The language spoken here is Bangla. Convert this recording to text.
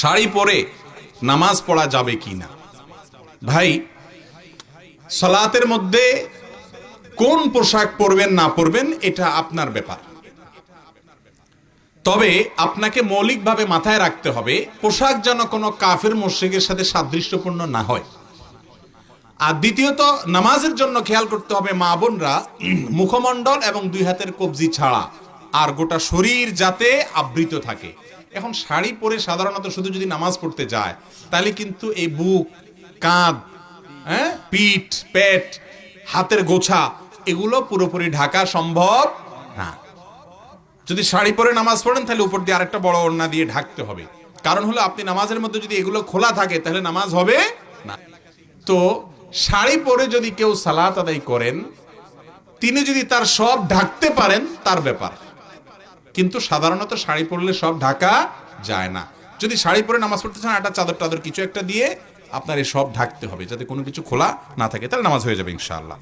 শাড়ি পরে নামাজ পড়া যাবে কি না? ভাই, সালাতের মধ্যে কোন পোশাক পরবেন, না পরবেন, এটা আপনার ব্যাপার। তবে আপনাকে মৌলিকভাবে মাথায় রাখতে হবে, পোশাক যেন কোনো কাফের মোশেকের সাথে সাদৃশ্যপূর্ণ না হয়। আর দ্বিতীয়ত, নামাজের জন্য খেয়াল করতে হবে মা বোনরা মুখমণ্ডল এবং দুই হাতের কবজি ছাড়া। আর গোটা শরীর যাতে আবৃত থাকে। এখন শাড়ি পরে সাধারণত শুধু যদি নামাজ পড়তে যায়, তাহলে কিন্তু এই বুক, কাঁধ হ্যাঁ পিঠ, পেট, হাতের গোছা, এগুলো পুরোপুরি ঢাকা সম্ভব না। যদি শাড়ি পরে নামাজ পড়েন, তাহলে উপর দিয়ে আরেকটা বড় ওড়না দিয়ে ঢাকতে হবে। কারণ হলো, আপনি নামাজের মধ্যে যদি এগুলো খোলা থাকে, তাহলে নামাজ হবে না। তো শাড়ি পরে যদি কেউ সালাত আদায় করেন, তিনি যদি তার সব ঢাকতে পারেন, তার ব্যাপার। কিন্তু সাধারণত শাড়ি পরলে সব ঢাকা যায় না। যদি শাড়ি পরে নামাজ পড়তে চান একটা চাদর টাদর কিছু একটা দিয়ে আপনার এই সব ঢাকতে হবে, যাতে কোনো কিছু খোলা না থাকে, তাহলে নামাজ হয়ে যাবে ইনশাআল্লাহ।